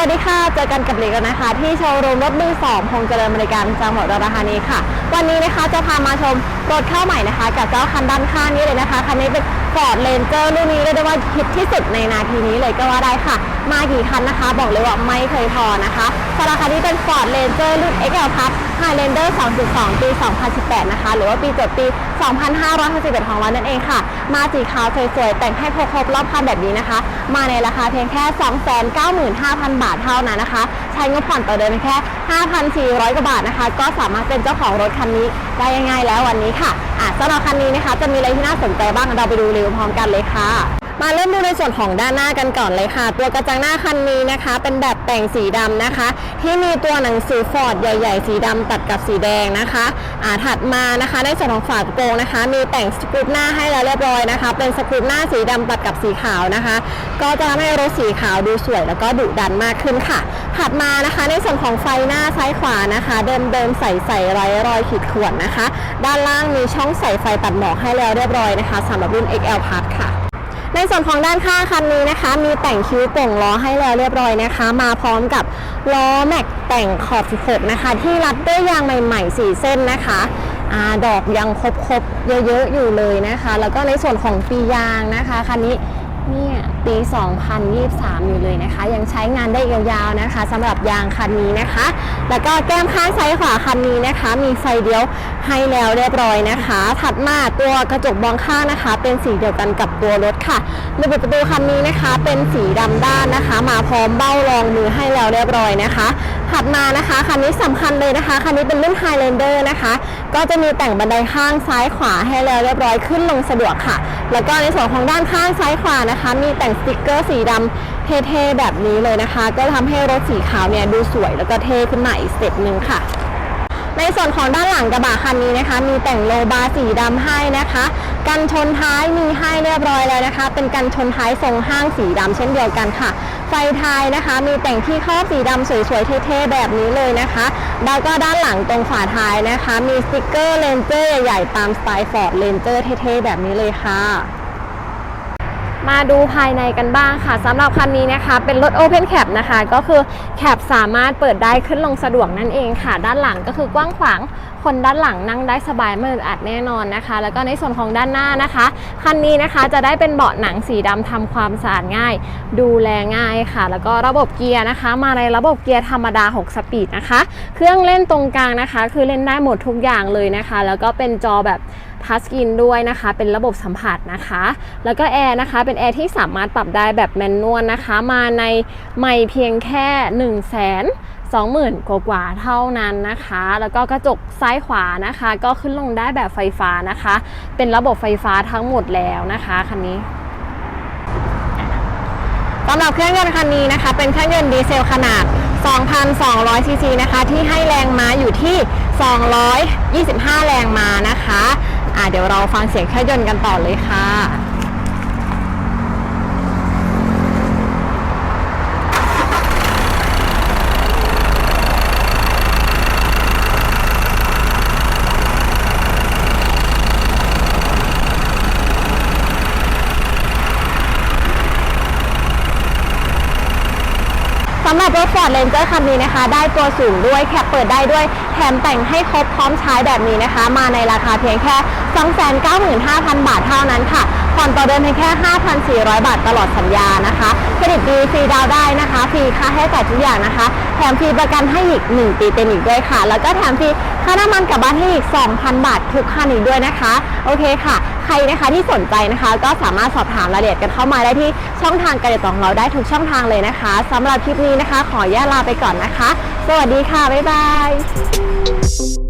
วัสดีค่ะ เจอกันกับเล็กแล้วนะคะ ที่โชว์รูมรถมือสองพงษ์เจริญบริการจังหวัดราชธานีค่ะ วันนี้นะคะจะพามาชมรถเข้าใหม่นะคะ กับเจ้าคันด้านข้างนี้เลยนะคะคันนี้เป็น Ford Ranger รุ่นนี้เรียกได้ว่าฮิตที่สุดในนาทีนี้เลยก็ว่าได้ค่ะ มากี่คันนะคะ บอกเลยว่าไม่เคยพอนะคะสำหรับคันนี้เป็น Ford Ranger รุ่น XL Plus Highlander 2.2 ปี 2018 นะคะ หรือว่าปีจดปี 2561ของเรานั่นเองค่ะ มาสีขาวสวยๆ แต่งให้ครบๆรอบคันแบบนี้นะคะ มาในราคาเพียงแค่ 295,000 บาทเท่านั้นนะคะ ใช้งบผ่อนต่อเดือนแค่ 5,400 กว่าบาทนะคะ ก็สามารถเป็นเจ้าของรถคันนี้ได้ง่ายๆแล้ววันนี้ค่ะอะสำหรับคันนี้นะคะ จะมีอะไรที่น่าสนใจบ้าง เราไปดูรีวิวพร้อมกันเลยค่ะ มาเริ่มดูในส่วนของด้านหน้ากันก่อนเลยค่ะ ตัวกระจังหน้าคันนี้นะคะ เป็นแบบแต่งสีดำนะคะ ที่มีตัวหนังสือฟอร์ดใหญ่ ๆ สีดำตัดกับสีแดงนะคะอ่าถัดมานะคะในส่วนของฝากระโปรงนะคะ มีแต่งสกรูปหน้าให้แล้วเรียบร้อยนะคะ เป็นสกรูปหน้าสีดำตัดกับสีขาวนะคะ ก็จะทำให้รถสีขาวดูสวยแล้วก็ดุดันมากขึ้นค่ะ ถัดมานะคะในส่วนของไฟหน้าซ้ายขวานะคะ เดิมๆใส่ใส่ไร้รอยขีดข่วนนะคะ ด้านล่างมีช่องใส่ไฟตัดหมอกให้แล้วเรียบร้อยนะคะสำหรับรุ่น XL Plus ค่ะ ในส่วนของด้านข้างคันนี้นะคะ มีแต่งคิ้วโป่งล้อให้แล้วเรียบร้อยนะคะ มาพร้อมกับล้อแม็กแต่งขอบ 16 นะคะ ที่รัดด้วยยางใหม่ๆ 4 เส้นนะคะอดอกยังครบๆเยอะๆอยู่เลยนะคะ แล้วก็ในส่วนของปียางนะคะคันนี้ เนี่ยปี 2023 อยู่เลยนะคะ ยังใช้งานได้ยาวๆนะคะสำหรับยางคันนี้นะคะ แล้วก็แก้มข้างซ้ายขวาคันนี้นะคะ มีไฟเดียวให้แล้วเรียบร้อยนะคะ ถัดมาตัวกระจกมองข้างนะคะ เป็นสีเดียวกันกับตัวรถค่ะระบบประตูคันนี้นะคะ เป็นสีดำด้านนะคะ มาพร้อมเบ้ารองมือให้แล้วเรียบร้อยนะคะ ถัดมานะคะ คันนี้สำคัญเลยนะคะ คันนี้เป็นรุ่น Highlander นะคะ ก็จะมีแต่งบันไดข้างซ้ายขวาให้แล้วเรียบร้อยขึ้นลงสะดวกค่ะ แล้วก็ในส่วนของด้านข้างซ้ายขวานะคะ มีแต่งสติกเกอร์สีดำเท่ๆแบบนี้เลยนะคะ ก็ทำให้รถสีขาวเนี่ยดูสวยแล้วก็เท่ขึ้นมาอีกสเต็ปหนึ่งค่ะ ในส่วนของด้านหลังกระบะคันนี้นะคะ มีแต่งโลบาร์สีดำให้นะคะ กันชนท้ายมีให้เรียบร้อยแล้วนะคะ เป็นกันชนท้ายทรงห้างสีดำเช่นเดียวกันค่ะ ไฟท้ายนะคะ มีแต่งที่ครอบสีดำสวยๆเท่ๆแบบนี้เลยนะคะแล้วก็ด้านหลังตรงฝาท้ายนะคะ มีสติกเกอร์เลนเจอร์ใหญ่ๆตามสไตล์ฟอร์ดเลนเจอร์เท่ๆแบบนี้เลยค่ะ มาดูภายในกันบ้างค่ะสำหรับคันนี้นะคะ เป็นรถ Open Cap นะคะ ก็คือแคปสามารถเปิดได้ขึ้นลงสะดวกนั่นเองค่ะ ด้านหลังก็คือกว้างขวาง คนด้านหลังนั่งได้สบายไม่อึดอัดแน่นอนนะคะ แล้วก็ในส่วนของด้านหน้านะคะคันนี้นะคะจะได้เป็นเบาะหนังสีดำทำความสะอาดง่าย ดูแลง่ายค่ะ แล้วก็ระบบเกียร์นะคะ มาในระบบเกียร์ธรรมดา 6 สปีดนะคะ เครื่องเล่นตรงกลางนะคะ คือเล่นได้หมดทุกอย่างเลยนะคะ แล้วก็เป็นจอแบบทัชสกรีนด้วยนะคะ เป็นระบบสัมผัสนะคะ แล้วก็แอร์นะคะเป็นแอร์ที่สามารถปรับได้แบบแมนนวลนะคะ มาในไม่เพียงแค่1 0 0 0 0แสน20,000 กว่าๆเท่านั้นนะคะ แล้วก็กระจกซ้ายขวานะคะ ก็ขึ้นลงได้แบบไฟฟ้านะคะ เป็นระบบไฟฟ้าทั้งหมดแล้วนะคะคันนี้สำหรับเครื่องยนต์คันนี้นะคะ เป็นเครื่องยนต์ดีเซลขนาด 2,200ซีซีนะคะ ที่ให้แรงม้าอยู่ที่ 225 แรงม้านะคะ อะเดี๋ยวเราฟังเสียงเครื่องยนต์กันต่อเลยค่ะ สำหรับรถ Ford Ranger คันนี้นะคะ ได้ตัวสูงด้วยแคปเปิดได้ด้วย แถมแต่งให้ครบพร้อมใช้แบบนี้นะคะ มาในราคาเพียงแค่ 295,000 บาทเท่านั้นค่ะผ่อนต่อเดือนเพียงแค่ 5,400 บาทตลอดสัญญานะคะเครดิตดีฟรีดาวได้นะคะฟรีค่าให้จ่ายทุกอย่างนะคะ แถมฟรีประกันให้อีก 1 ปีเต็มอีกด้วยค่ะ แล้วก็แถมฟรีค่าน้ำมันกลับบ้านให้อีก 2,000 บาททุกคันอีกด้วยนะคะ โอเคค่ะ ใครนะคะที่สนใจนะคะ ก็สามารถสอบถามรายละเอียดกันเข้ามาได้ที่ช่องทางการติดต่อของเราได้ทุกช่องทางเลยนะคะสำหรับคลิปนี้นะคะ ขอแยกลาไปก่อนนะคะ สวัสดีค่ะ บ๊ายบาย